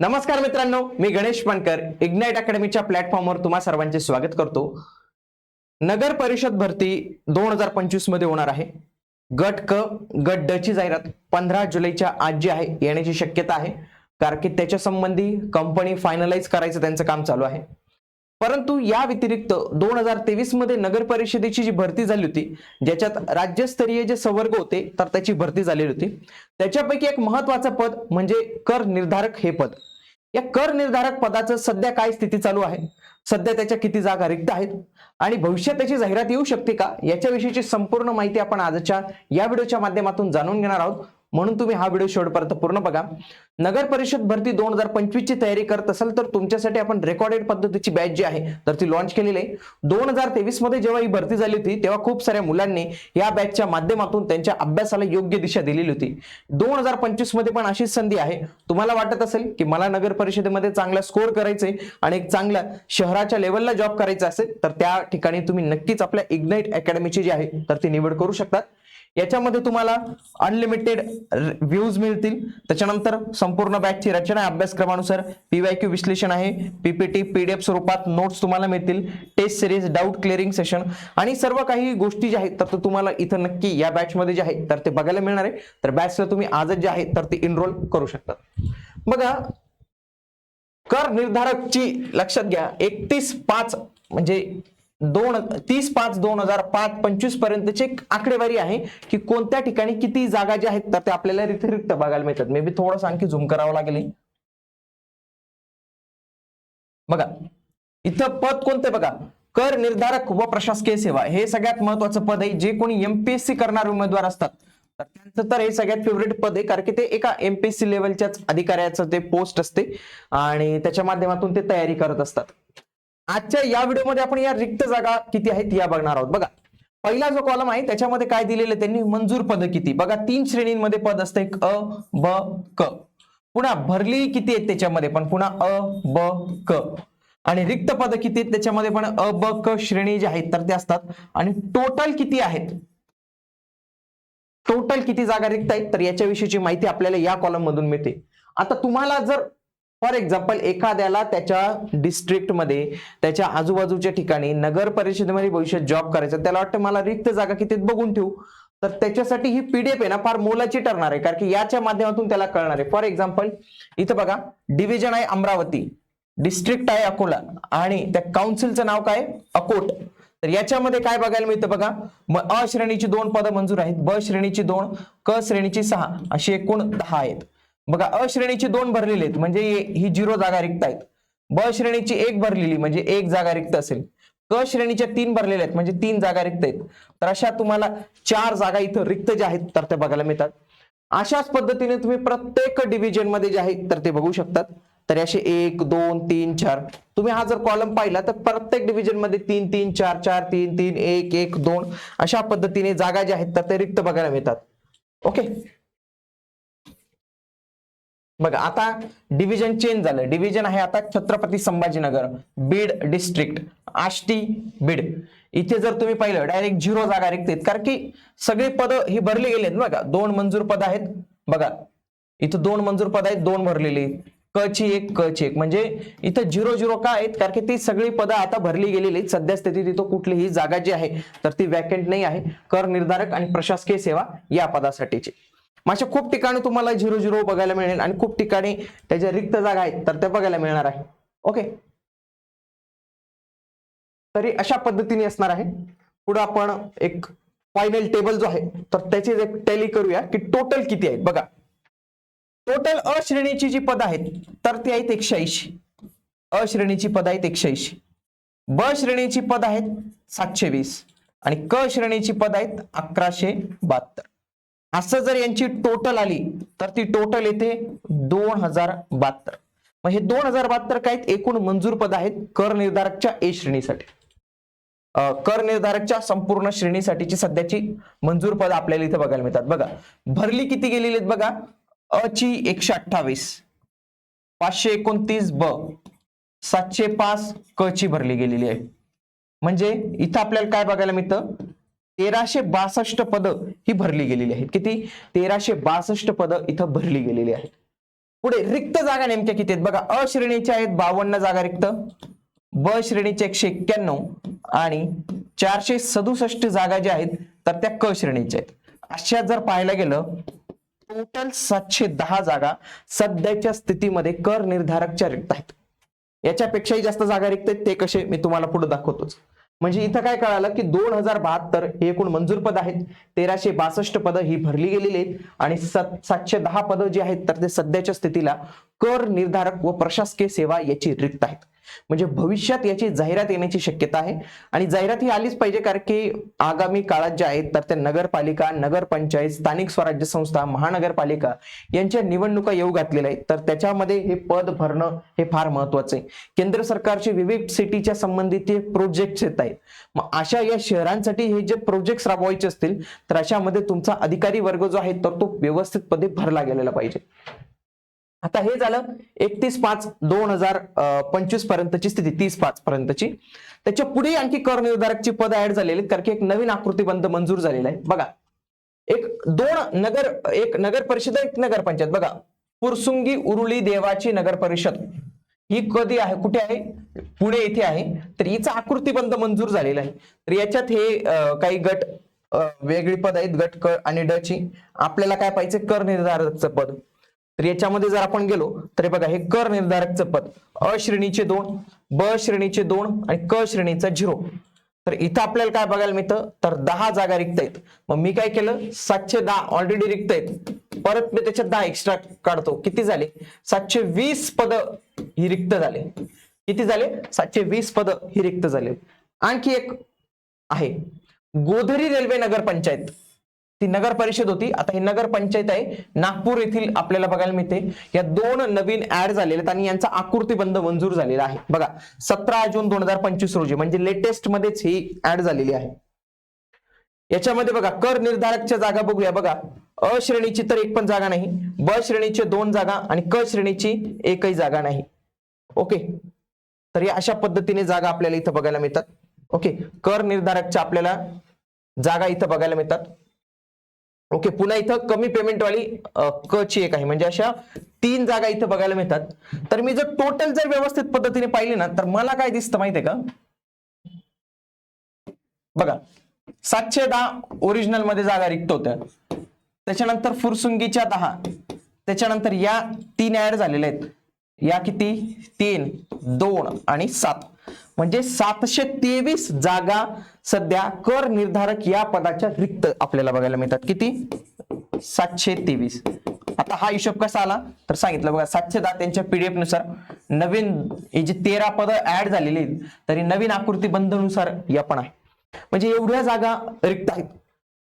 नमस्कार मित्रांनो मी गणेश पानकर इग्नाइट अकॅडमीच्या प्लॅटफॉर्मवर तुम्हा सर्वांचे स्वागत करतो. नगर परिषद भरती दोन हजार पंचवीसमध्ये होणार आहे. गट क गट ड ची जाहिरात पंधरा जुलैच्या आज जी आहे येण्याची शक्यता आहे. कारण की त्याच्या संबंधी कंपनी फायनलाइज करायचं त्यांचं काम चालू आहे. परंतु या व्यतिरिक्त दोन हजार तेवीसमध्ये नगर परिषदेची जी भरती झाली होती ज्याच्यात राज्यस्तरीय जे संवर्ग होते तर त्याची भरती झालेली होती. त्याच्यापैकी एक महत्वाचं पद म्हणजे कर निर्धारक हे पद. या कर निर्धारक पदाचं सध्या काय स्थिती चालू आहे? सध्या त्याच्या किती जागा रिक्त आहेत? आणि भविष्यात त्याची जाहिरात येऊ शकते का? याच्याविषयीची संपूर्ण माहिती आपण आजच्या या व्हिडिओच्या माध्यमातून जाणून घेणार आहोत. म्हणून तुम्ही हा व्हिडिओ शेवटपर्यंत पूर्ण बघा. नगर परिषद भरती दोन हजार पंचवीस ची तयारी करत असाल तर तुमच्यासाठी आपण रेकॉर्डेड पद्धतीची बॅच जी आहे तर ती लॉन्च केलेली आहे. दोन हजार तेवीसमध्ये जेव्हा ही भरती झाली होती तेव्हा खूप साऱ्या मुलांनी या बॅचच्या माध्यमातून त्यांच्या अभ्यासाला योग्य दिशा दिलेली होती. दोन हजार पंचवीसमध्ये पण अशीच संधी आहे. तुम्हाला वाटत असेल की मला नगर परिषदेमध्ये चांगला स्कोअर करायचे आणि एक चांगल्या शहराच्या लेवलला जॉब करायचा असेल तर त्या ठिकाणी तुम्ही नक्कीच आपल्या इग्नाइट अकॅडमीची जी आहे तर ती निवड करू शकतात याच्यामध्ये तुम्हाला अनलिमिटेड व्ह्यूज मिळतील. त्याच्यानंतर संपूर्ण बॅचची रचना अभ्यासक्रमानुसार पीवायक्यू विश्लेषण आहे. पीपीटी पीडीएफ स्वरूपात नोट्स तुम्हाला मिळतील. Test series doubt clearing session आणि सर्व काही गोष्टी ज्या आहेत तर तुम्हाला इथं नक्की या बॅचमध्ये जे आहे तर ते बघायला मिळणार आहे. तर बॅचला तुम्ही आजच जे आहे तर ते इनरोल करू शकतात बघा कर निर्धारकची लक्षात घ्या. एकतीस पाच म्हणजे दोन तीस पाच दोन हजार पाच पंचवीस पर्यंतची एक आकडेवारी आहे की कोणत्या ठिकाणी किती जागा ज्या आहेत तर ते आपल्याला रिक्त रिक्त बघायला मिळतात. मे बी थोडं आणखी झूम करावं लागेल. बघा इथं पद कोणते बघा? कर निर्धारक व प्रशासकीय सेवा. हे सगळ्यात महत्वाचं पद आहे. जे कोणी एमपीएससी करणारे उमेदवार असतात तर त्यांचं तर हे सगळ्यात फेवरेट पद आहे कारण की ते एका एमपीएससी लेवलच्याच अधिकाऱ्याचं ते पोस्ट असते आणि त्याच्या माध्यमातून ते तयारी करत असतात. आजच्या या व्हिडिओमध्ये आपण या रिक्त जागा किती आहेत या बघणार आहोत. बघा पहिला जो कॉलम आहे त्याच्यामध्ये काय दिलेलं त्यांनी? मंजूर पद किती? बघा तीन श्रेणींमध्ये पद असते अ ब क. पुन्हा भरली किती आहेत त्याच्यामध्ये? पण पुन्हा अ ब क. आणि रिक्त पद किती आहेत त्याच्यामध्ये? पण अ ब क श्रेणी जे आहेत तर ते असतात. आणि टोटल किती आहेत? टोटल किती जागा रिक्त आहेत? तर याच्याविषयीची माहिती आपल्याला या कॉलम मधून मिळते. आता तुम्हाला जर फॉर एक्झाम्पल एखाद्याला त्याच्या डिस्ट्रिक्टमध्ये त्याच्या आजूबाजूच्या ठिकाणी नगर परिषदेमध्ये भविष्यात जॉब करायचा त्याला वाटतं मला रिक्त जागा किती बघून ठेवू. तर त्याच्यासाठी ही पीडीएफ आहे ना फार मोलाची ठरणार आहे कारण की याच्या माध्यमातून त्याला कळणार आहे. फॉर एक्झाम्पल इथं बघा डिव्हिजन आहे अमरावती डिस्ट्रिक्ट आहे अकोला आणि त्या काउन्सिलचं नाव काय? अकोट. तर याच्यामध्ये काय बघायला मिळतं बघा? मग अ श्रेणीची दोन पदं मंजूर आहेत ब श्रेणीची दोन क श्रेणीची सहा अशी एकूण दहा आहेत. बघा अ श्रेणीची दोन भरलेली आहेत. म्हणजे ही झिरो जागा रिक्त आहेत. ब श्रेणीची एक भरलेली म्हणजे एक जागा रिक्त असेल. क श्रेणीच्या तीन भरलेल्या आहेत म्हणजे तीन जागा रिक्त आहेत. तर अशा तुम्हाला चार जागा इथं रिक्त ज्या आहेत तर त्या बघायला मिळतात. अशाच पद्धतीने तुम्ही प्रत्येक डिव्हिजनमध्ये जे आहेत तर ते बघू शकतात. तर असे एक दोन तीन चार. तुम्ही हा जर कॉलम पाहिला तर प्रत्येक डिव्हिजनमध्ये तीन तीन चार चार तीन तीन एक एक दोन अशा पद्धतीने जागा ज्या आहेत तर ते रिक्त बघायला मिळतात. ओके बघा आता डिव्हिजन चेंज झालं. डिव्हिजन आहे आता छत्रपती संभाजीनगर बीड डिस्ट्रिक्ट आष्टी बीड. इथे जर तुम्ही पाहिलं डायरेक्ट झिरो जागा रिक्त आहेत. कारण की सगळी पद ही भरली गेली आहेत बघा. दोन मंजूर पद आहेत. बघा इथं दोन मंजूर पद आहेत दोन भरलेली क ची एक क ची एक. म्हणजे इथं झिरो झिरो का आहेत? कारण की ती सगळी पदं आता भरली गेलेली आहेत. सध्या स्थितीत इथं कुठलीही जागा जी आहे तर ती वॅकेंट नाही आहे. कर निर्धारक आणि प्रशासकीय सेवा या पदासाठीची. अशा खूप ठिकाणी तुम्हाला झिरो झिरो बघायला मिळेल आणि खूप ठिकाणी त्याच्या रिक्त जागा आहेत तर त्या बघायला मिळणार आहे. ओके? तरी अशा पद्धतीने असणार आहे. पुढे आपण एक फायनल टेबल जो आहे तर त्याची एक टॅली करूया की टोटल किती आहेत बघा. टोटल अ श्रेणीची जी पद आहेत तर ती आहेत एकशे ऐंशी. अ श्रेणीची पद आहेत एकशे ऐंशी. ब श्रेणीची पद आहेत सातशे वीस. आणि क श्रेणीची पद आहेत अकराशे बहात्तर. असं जर यांची टोटल आली तर ती टोटल येते दोन हजार बहात्तर. मग हे दोन हजार बहात्तर काय आहेत? एकूण मंजूर पद आहेत कर निर्धारकच्या ए श्रेणीसाठी. कर निर्धारकच्या संपूर्ण श्रेणीसाठीची सध्याची मंजूर पद आपल्याला इथे बघायला मिळतात. बघा भरली किती गेलेली आहेत बघा? अ ची एकशे अठ्ठावीस पाचशे एकोणतीस ब सातशे पाच क ची भरली गेलेली आहे. म्हणजे इथं आपल्याला काय बघायला मिळतं? तेराशे बासष्ट पदं ही भरली गेलेली आहेत. किती? तेराशे बासष्ट पदं इथं भरली गेलेली आहेत. पुढे रिक्त जागा नेमक्या किती आहेत? बघा अ श्रेणीच्या आहेत बावन्न जागा रिक्त ब श्रेणीचे एकशे एक्क्याण्णव आणि चारशे सदुसष्ट जागा ज्या आहेत तर त्या क श्रेणीच्या आहेत. अशा जर पाहायला गेलं टोटल सातशे दहा जागा सध्याच्या स्थितीमध्ये कर निर्धारकच्या रिक्त आहेत. याच्यापेक्षाही जास्त जागा रिक्त आहेत ते कसे? मी तुम्हाला पुढे दाखवतोच. म्हणजे इथं काय कळालं की दोन हजार बहात्तर हे एकूण मंजूर पद आहेत. तेराशे बासष्ट पदं ही भरली गेलेली आहेत. आणि सात- सातशे दहा पदं जी आहेत तर ते सध्याच्या स्थितीला कर निर्धारक व प्रशासकीय सेवा याची रिक्त आहेत. म्हणजे भविष्यात याची जाहिरात येण्याची शक्यता आहे. आणि जाहिरात ही आलीच पाहिजे कारण की आगामी काळात ज्या आहेत तर त्या नगरपालिका नगरपंचायत स्थानिक स्वराज्य संस्था महानगरपालिका यांच्या निवडणुका येऊ घातलेल्या आहेत. तर त्याच्यामध्ये हे पद भरणं हे फार महत्वाचं आहे. केंद्र सरकारचे विविध सिटीच्या संबंधित प्रोजेक्ट्स येत आहेत. मग अशा या शहरांसाठी हे जे प्रोजेक्ट्स राबवायचे असतील तर अशामध्ये तुमचा अधिकारी वर्ग जो आहे तर तो व्यवस्थितपणे भरला गेलेला पाहिजे. आता हे झालं एकतीस पाच दोन हजार पंचवीस पर्यंतची स्थिती तीस पाच पर्यंतची. त्याच्या पुढे आणखी कर निर्धारकची पद ऍड झालेली आहेत, कारण की एक नवीन आकृतीबंध मंजूर झालेला आहे. बघा एक दोन नगर एक नगर परिषद एक नगर पंचायत. बघा पुरसुंगी उरुळी देवाची नगर परिषद. ही कधी आहे? कुठे आहे? पुणे येथे आहे. तर हिचा आकृतीबंध मंजूर झालेला आहे. तर याच्यात हे काही गट वेगळी पद आहेत गट क आणि ड ची. आपल्याला काय पाहिजे? कर निर्धारकचं पद. तर याच्यामध्ये जर आपण गेलो तर बघा हे कर निर्धारकचं पद. अ श्रेणीचे दोन ब श्रेणीचे दोन आणि क श्रेणीचा झिरो. तर इथं आपल्याला काय बघायला मिळतं? तर दहा जागा रिक्त आहेत. मग मी काय केलं? सातशे दहा ऑलरेडी रिक्त आहेत. परत मी त्याच्यात दहा एक्स्ट्रा काढतो. किती झाले? सातशे वीस पद ही रिक्त झाले. किती झाले? सातशे वीस पद ही रिक्त झाले. आणखी एक आहे. गोधरी रेल्वे नगर पंचायत ती नगर परिषद होती. आता ही नगर पंचायत आहे. नागपूर येथील आपल्याला बघायला मिळते. या दोन नवीन ऍड झालेले आहेत आणि यांचा आकृतीबंध मंजूर झालेला आहे. बघा सतरा जून दोन हजार पंचवीस रोजी म्हणजे लेटेस्ट मध्येच ही ऍड झालेली आहे. याच्यामध्ये बघा कर निर्धारकच्या जागा बघूया. बघा अ श्रेणीची तर एक पण जागा नाही ब श्रेणीचे दोन जागा आणि क श्रेणीची एकही जागा नाही. ओके? तर या अशा पद्धतीने जागा आपल्याला इथं बघायला मिळतात. ओके? कर निर्धारकच्या आपल्याला जागा इथं बघायला मिळतात. ओके पुन्हा इथं कमी पेमेंट वाली क ची एक आहे. म्हणजे अशा तीन जागा इथं बघायला मिळतात. तर मी जर टोटल जर व्यवस्थित पद्धतीने पाहिली ना तर मला काय दिसतं माहितीये का? बघा सातशे दहा ओरिजिनलमध्ये जागा रिक्त होत्या. त्याच्यानंतर फुरसुंगीच्या दहा. त्याच्यानंतर या तीन ऍड झालेल्या आहेत. या किती? तीन दोन आणि सात. म्हणजे सातशे तेवीस जागा सध्या कर निर्धारक या पदाच्या रिक्त आपल्याला बघायला मिळतात. किती? सातशे तेवीस. आता हा हिशोब कसा आला? तर सांगितलं बघा सातशे दहा त्यांच्या पीडीएफनुसार नवीन हे जे तेरा पद ऍड झालेली आहेत तरी नवीन आकृती बंधनुसार या पण आहे म्हणजे एवढ्या जागा रिक्त आहेत.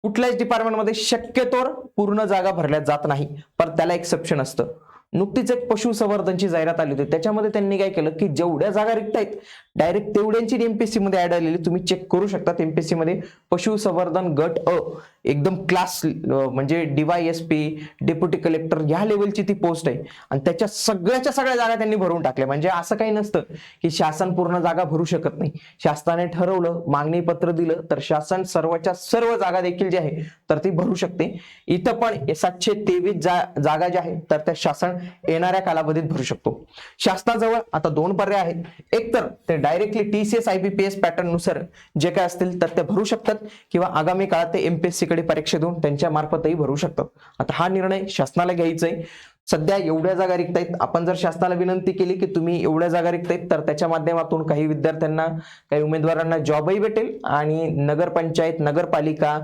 कुठल्याच डिपार्टमेंटमध्ये शक्यतोर पूर्ण जागा भरल्या जात नाही पण त्याला एक्सेप्शन असतं. नुकतीच एक पशुसंवर्धनची जाहिरात आली होती. त्याच्यामध्ये त्यांनी काय केलं की जेवढ्या जागा रिक्त आहेत डायरेक्ट तेवढ्यांची एमपीएससी मध्ये ऍड आलेली तुम्ही चेक करू शकता एमपीएससी मध्ये पशुसंवर्धन गट अ एकदम क्लास म्हणजे DY S P deputy collector ह्या लेवलची ती पोस्ट आहे. आणि त्याच्या सगळ्याच्या सगळ्या जागा त्यांनी भरून टाकल्या. म्हणजे असं काही नसतं की शासन पूर्ण जागा भरू शकत नाही. शासनाने ठरवलं मागणी पत्र दिलं तर शासन सर्वच्या सर्व जागा देखील जी आहे तर ती भरू शकते. इथं पण सातशे तेवीस जा जागा ज्या आहेत तर त्या शासन येणाऱ्या कालावधीत भरू शकतो. शासनाजवळ आता दोन पर्याय आहेत. एक तर ते डायरेक्टली टीसीएस आयबीपीएस पॅटर्ननुसार जे काय असतील तर ते भरू शकतात किंवा आगामी काळात ते एमपीएससी कडे परीक्षा देऊन त्यांच्या मार्फतही भरू शकतात. आता हा निर्णय शासनाला घ्यायचा आहे. सध्या एवढ्या जागा रिक्त आहेत. आपण जर शासनाला विनंती केली की तुम्ही एवढ्या जागा रिक्त आहेत तर त्याच्या माध्यमातून काही विद्यार्थ्यांना काही उमेदवारांना जॉबही भेटेल आणि नगरपंचायत नगरपालिका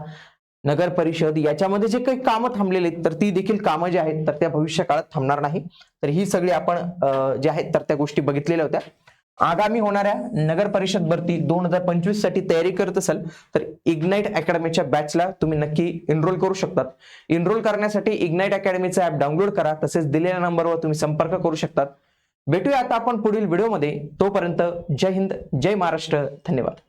नगर परिषद याच्यामध्ये जे काही कामं थांबलेले आहेत तर ती देखील कामं जी आहेत तर त्या भविष्य काळात थांबणार नाही. तर ही सगळी आपण जे आहेत तर त्या गोष्टी बघितलेल्या होत्या. आगामी होणाऱ्या नगर परिषद भरती दोन हजार पंचवीससाठी तयारी करत असाल तर इग्नाइट अकॅडमीच्या बॅचला तुम्ही नक्की एनरोल करू शकतात. एनरोल करण्यासाठी इग्नाइट अकॅडमीचा ऍप डाउनलोड करा तसेच दिलेल्या नंबरवर तुम्ही संपर्क करू शकतात. भेटूया आता आपण पुढील व्हिडिओमध्ये तोपर्यंत जय हिंद जय महाराष्ट्र. धन्यवाद.